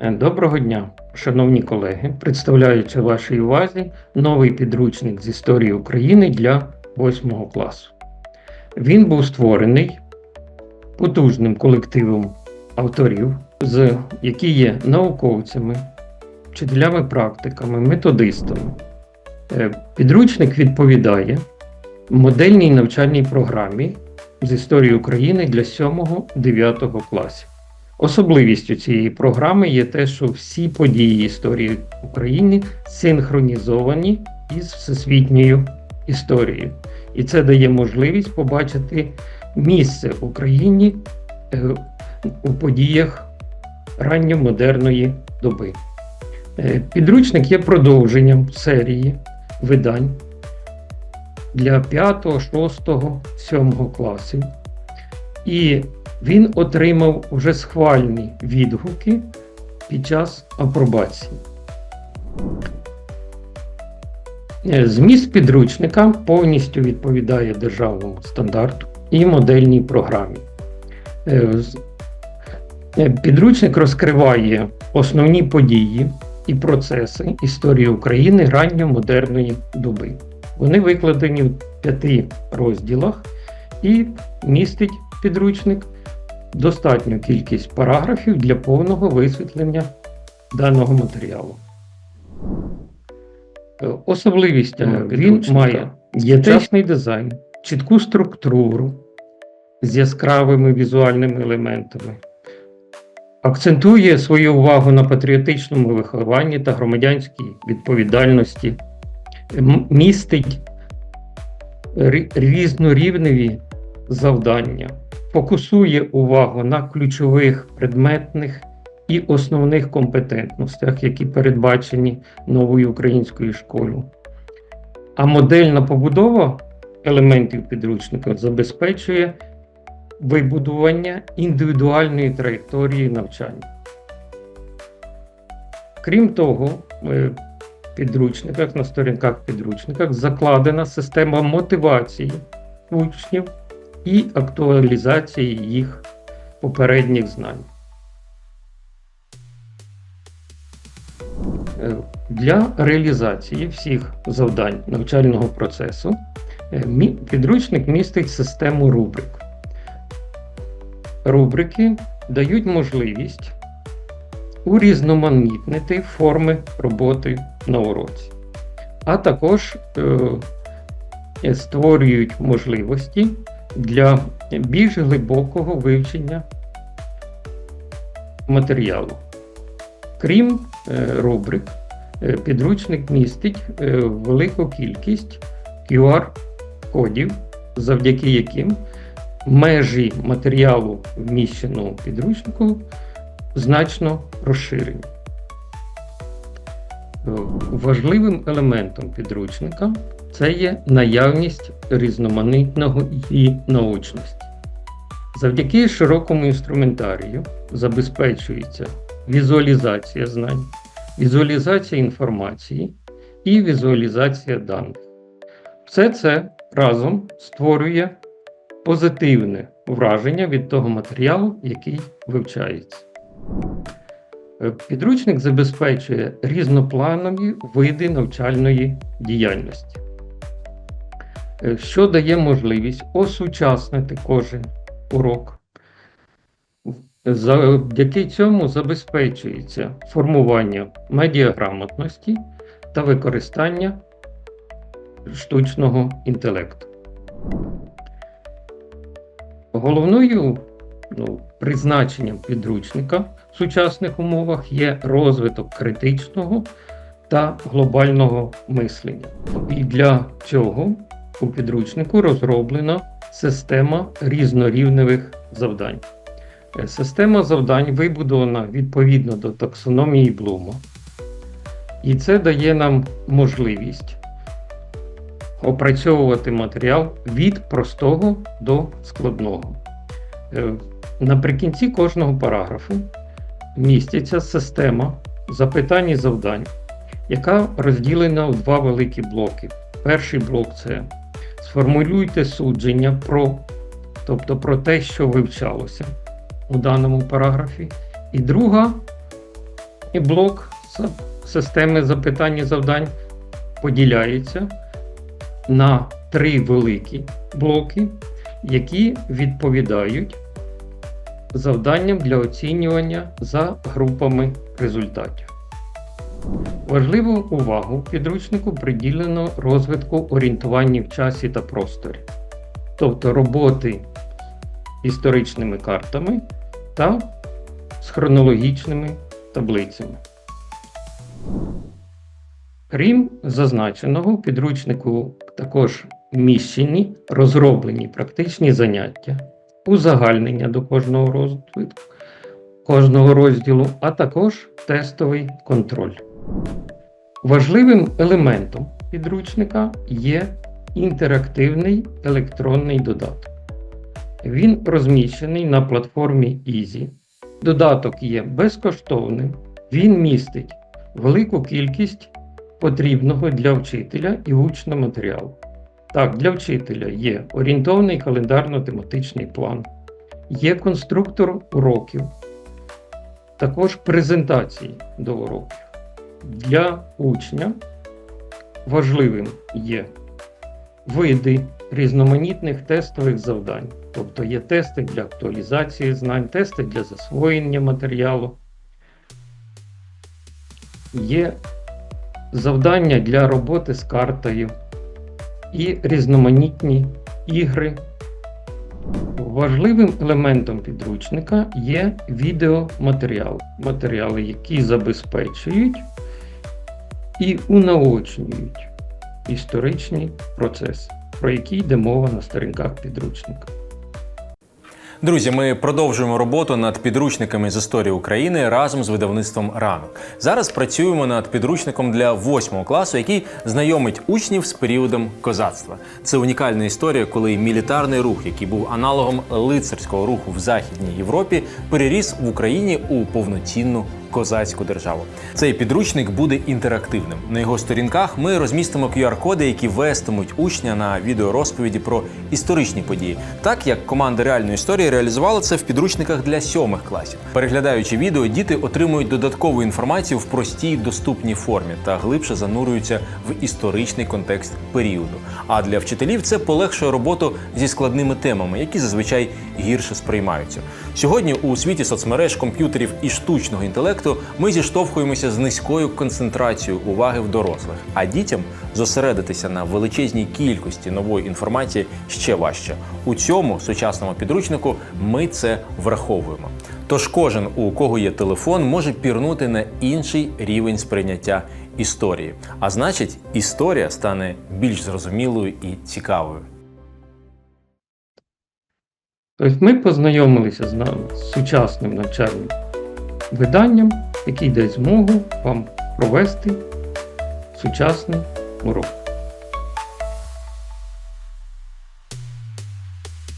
Е, Доброго дня, шановні колеги. Представляючи вашій увазі новий підручник з історії України для 8 класу. Він був створений потужним колективом авторів, з, які є науковцями, вчителями практиками, методистами. Е, Підручник відповідає модельній навчальній програмі з історії України для 7-9 класів. Особливістю цієї програми є те, що всі події історії України синхронізовані із всесвітньою історією. І це дає можливість побачити місце Україні е, у подіях ранньомодерної доби. Е, Підручник є продовженням серії видань для 5, 6, 7 класів. І він отримав вже схвальні відгуки під час апробації. Е, Зміст підручника повністю відповідає державному стандарту і модельній програмі. Е, е, Підручник розкриває основні події і процеси історії України ранньомодерної доби. Вони викладені в п'яти розділах і містить підручник достатню кількість параграфів для повного висвітлення даного матеріалу. Е, Особливість е, Ну, він має дієтичний дизайн, чітку структуру з яскравими візуальними елементами, акцентує свою увагу на патріотичному вихованні та громадянській відповідальності, містить різнорівневі завдання, фокусує увагу на ключових предметних і основних компетентностях, які передбачені новою українською школою. А модельна побудова елементів підручника забезпечує вибудування індивідуальної траєкторії навчання. Крім того, е, в підручниках, на сторінках підручниках закладена система мотивації учнів і актуалізації їх попередніх знань. Е, Для реалізації всіх завдань навчального процесу е, підручник містить систему рубрик. Рубрики дають можливість урізноманітнити форми роботи на уроці, а також е, створюють можливості для більш глибокого вивчення матеріалу. Крім е, рубрик, е, підручник містить е, велику кількість QR-кодів, завдяки яким межі матеріалу, вміщеного в підручнику, значно розширені. Важливим елементом підручника це є наявність різноманітного і наочності. Завдяки широкому інструментарію забезпечується візуалізація знань, візуалізація інформації і візуалізація даних. Все це разом створює позитивне враження від того матеріалу, який вивчається. Е, Підручник забезпечує різнопланові види навчальної діяльності, що дає можливість осучаснити кожен урок. Завдяки цьому забезпечується формування медіаграмотності та використання штучного інтелекту. Головною ну, призначенням підручника в сучасних умовах є розвиток критичного та глобального мислення. І для цього у підручнику розроблена система різнорівневих завдань. Е, Система завдань вибудована відповідно до таксономії Блума. І це дає нам можливість опрацьовувати матеріал від простого до складного. Е, Наприкінці кожного параграфу міститься система запитань і завдань, яка розділена в два великі блоки. Перший блок це сформулюйте судження про, тобто про те, що вивчалося у даному параграфі. І друга І блок системи запитань і завдань поділяється на три великі блоки, які відповідають завданням для оцінювання за групами результатів. Важливу увагу підручнику приділено розвитку орієнтування в часі та просторі, тобто роботи історичними картами та з хронологічними таблицями. Крім зазначеного, в підручнику також вміщені розроблені практичні заняття, узагальнення до кожного розділу, кожного розділу, а також тестовий контроль. Важливим елементом підручника є інтерактивний електронний додаток. Він розміщений на платформі Easy. Додаток є безкоштовним, він містить велику кількість потрібного для вчителя і учня матеріалу. Так, для вчителя є орієнтовний календарно-тематичний план, є конструктор уроків, також презентації до уроків. Для учня важливим є види різноманітних тестових завдань, тобто є тести для актуалізації знань, тести для засвоєння матеріалу, є завдання для роботи з картою. І різноманітні ігри. Важливим елементом підручника є відеоматеріал, матеріали, які забезпечують і унаочнюють історичні процеси, про які йде мова на сторінках підручника. Друзі, ми продовжуємо роботу над підручниками з історії України разом з видавництвом ранок. Зараз працюємо над підручником для 8 класу, який знайомить учнів з періодом козацтва. Це унікальна історія, коли мілітарний рух, який був аналогом лицарського руху в Західній Європі, переріс в Україні у повноцінну козацьку державу. Цей підручник буде інтерактивним. На його сторінках ми розмістимо QR-коди, які вестимуть учня на відеорозповіді про історичні події, так як команда реальної історії реалізувала це в підручниках для сьомих класів. Переглядаючи відео, діти отримують додаткову інформацію в простій доступній формі та глибше занурюються в історичний контекст періоду. А для вчителів це полегшує роботу зі складними темами, які зазвичай гірше сприймаються. Сьогодні у світі соцмереж, комп'ютерів і штучного інтелекту ми зіштовхуємося з низькою концентрацією уваги в дорослих, а дітям зосередитися на величезній кількості нової інформації ще важче. У цьому сучасному підручнику ми це враховуємо. Тож кожен, у кого є телефон, може пірнути на інший рівень сприйняття історії. А значить, історія стане більш зрозумілою і цікавою. Тобто ми познайомилися з нами з сучасним навчальним виданням, який дасть змогу вам провести сучасний урок.